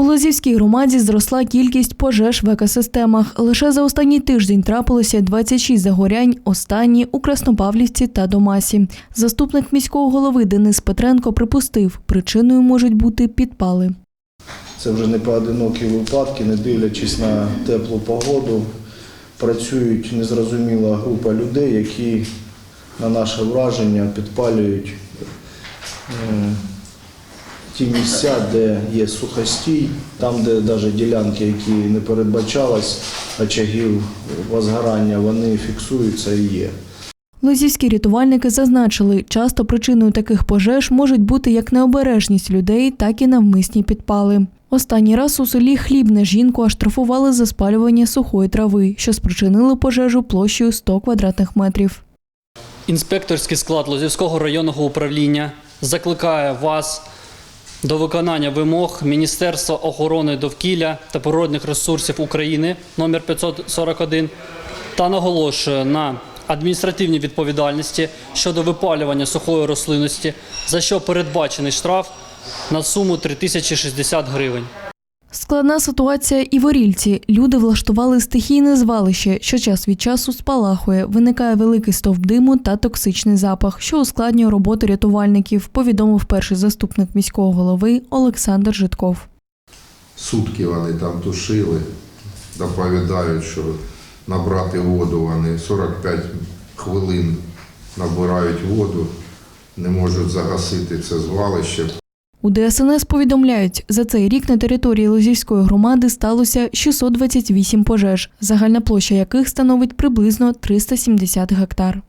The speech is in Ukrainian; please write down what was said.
У Лозівській громаді зросла кількість пожеж в екосистемах. Лише за останній тиждень трапилося 26 загорянь, останні у Краснопавлівці та Домасі. Заступник міського голови Денис Петренко припустив, причиною можуть бути підпали. Це вже не поодинокі випадки, не дивлячись на теплу погоду. Працюють незрозуміла група людей, які на наше враження підпалюють ті місця, де є сухостій, там, де навіть ділянки, які не передбачалось очагів возгорання, вони фіксуються і є. Лозівські рятувальники зазначили, часто причиною таких пожеж можуть бути як необережність людей, так і навмисні підпали. Останній раз у селі Хлібне жінку оштрафували за спалювання сухої трави, що спричинило пожежу площею 100 квадратних метрів. Інспекторський склад Лозівського районного управління закликає вас до виконання вимог Міністерства охорони довкілля та природних ресурсів України номер 541 та наголошує на адміністративній відповідальності щодо випалювання сухої рослинності, за що передбачений штраф на суму 3060 гривень. Складна ситуація і в Орільці. Люди влаштували стихійне звалище, що час від часу спалахує. Виникає великий стовп диму та токсичний запах, що ускладнює роботу рятувальників, повідомив перший заступник міського голови Олександр Житков. Сутки вони там тушили, доповідають, що набрати воду вони 45 хвилин набирають воду, не можуть загасити це звалище. У ДСНС повідомляють, за цей рік на території Лозівської громади сталося 628 пожеж, загальна площа яких становить приблизно 370 гектар.